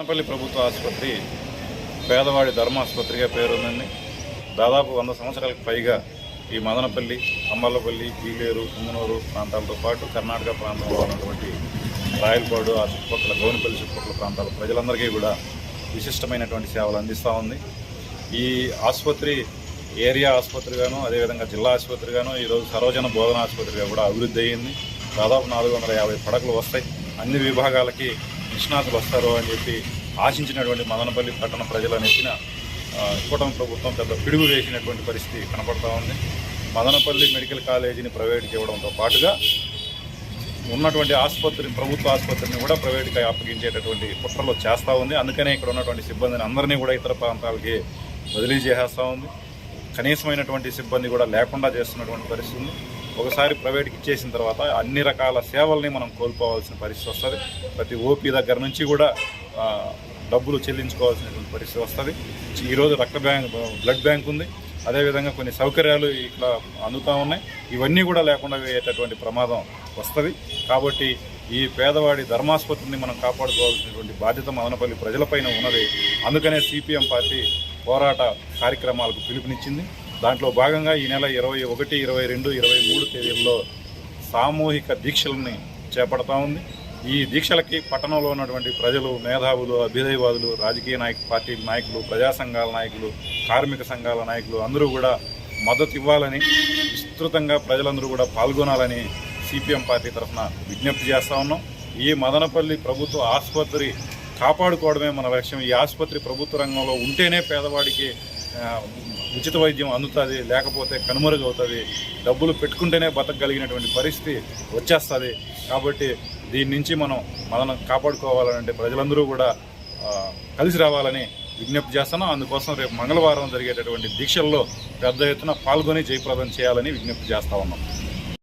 మదనపల్లి ప్రభుత్వ ఆసుపత్రి పేదవాడి ధర్మాసుపత్రిగా పేరుందండి దాదాపు వంద సంవత్సరాలకు పైగా ఈ మదనపల్లి అమ్మలపల్లి కీలేరు కుమ్మనూరు ప్రాంతాలతో పాటు కర్ణాటక ప్రాంతంలో ఉన్నటువంటి రాయలపాడు ఆ చుట్టుపక్కల గౌనపల్లి చుట్టుపక్కల ప్రాంతాల ప్రజలందరికీ కూడా విశిష్టమైనటువంటి సేవలు అందిస్తూ ఉంది. ఈ ఆసుపత్రి ఏరియా ఆసుపత్రిగాను అదేవిధంగా జిల్లా ఆసుపత్రిగాను ఈరోజు సర్వజన బోధన ఆసుపత్రిగా కూడా అభివృద్ధి అయ్యింది దాదాపు నాలుగు వందల యాభై పడకలు వస్తాయి. అన్ని విభాగాలకి నిష్ణాతులు వస్తారో అని చెప్పి ఆశించినటువంటి మదనపల్లి పట్టణ ప్రజలు అనేసిన కూటమి ప్రభుత్వం పెద్ద పిడుగు వేసినటువంటి పరిస్థితి కనపడతా ఉంది. మదనపల్లి మెడికల్ కాలేజీని ప్రైవేట్కి ఇవ్వడంతో పాటుగా ఉన్నటువంటి ఆసుపత్రి ప్రభుత్వ ఆసుపత్రిని కూడా ప్రైవేట్గా అప్పగించేటటువంటి కుట్రలో చేస్తూ ఉంది. అందుకనే ఇక్కడ ఉన్నటువంటి సిబ్బందిని అందరినీ కూడా ఇతర ప్రాంతాలకి బదిలీ చేసేస్తూ ఉంది. కనీసమైనటువంటి సిబ్బంది కూడా లేకుండా చేస్తున్నటువంటి పరిస్థితి ఒకసారి ప్రైవేట్కి ఇచ్చేసిన తర్వాత అన్ని రకాల సేవల్ని మనం కోల్పోవాల్సిన పరిస్థితి వస్తుంది. ప్రతి ఓపీ దగ్గర నుంచి కూడా డబ్బులు చెల్లించుకోవాల్సినటువంటి పరిస్థితి వస్తుంది. ఈరోజు రక్త బ్యాంక్ బ్లడ్ బ్యాంక్ ఉంది. అదేవిధంగా కొన్ని సౌకర్యాలు ఇక్కడ అందుతూ ఉన్నాయి. ఇవన్నీ కూడా లేకుండా పోయేటటువంటి ప్రమాదం వస్తుంది. కాబట్టి ఈ పేదవాడి ధర్మాసుపత్రిని మనం కాపాడుకోవాల్సినటువంటి బాధ్యత మదనపల్లి ప్రజలపైన ఉన్నది. అందుకనే సిపిఎం పార్టీ పోరాట కార్యక్రమాలకు పిలుపునిచ్చింది. దాంట్లో భాగంగా ఈ నెల ఇరవై ఒకటి ఇరవై రెండు ఇరవై మూడు తేదీల్లో సామూహిక దీక్షలని చేపడతా ఉంది. ఈ దీక్షలకి పట్టణంలో ఉన్నటువంటి ప్రజలు మేధావులు అభ్యుదయవాదులు రాజకీయ నాయక పార్టీ నాయకులు ప్రజా సంఘాల నాయకులు కార్మిక సంఘాల నాయకులు అందరూ కూడా మద్దతు ఇవ్వాలని విస్తృతంగా ప్రజలందరూ కూడా పాల్గొనాలని సిపిఎం పార్టీ తరఫున విజ్ఞప్తి చేస్తూ ఉన్నాం. ఈ మదనపల్లి ప్రభుత్వ ఆసుపత్రి కాపాడుకోవడమే మన లక్ష్యం. ఈ ఆసుపత్రి ప్రభుత్వ రంగంలో ఉంటేనే పేదవాడికి ఉచిత వైద్యం అందుతుంది లేకపోతే కనుమరుగవుతుంది డబ్బులు పెట్టుకుంటేనే బతకగలిగినటువంటి పరిస్థితి వచ్చేస్తుంది. కాబట్టి దీని నుంచి మనం మనం కాపాడుకోవాలంటే ప్రజలందరూ కూడా కలిసి రావాలని విజ్ఞప్తి చేస్తున్నాం. అందుకోసం రేపు మంగళవారం జరిగేటటువంటి దీక్షల్లో పెద్ద ఎత్తున పాల్గొని జయప్రదం చేయాలని విజ్ఞప్తి చేస్తా ఉన్నాం.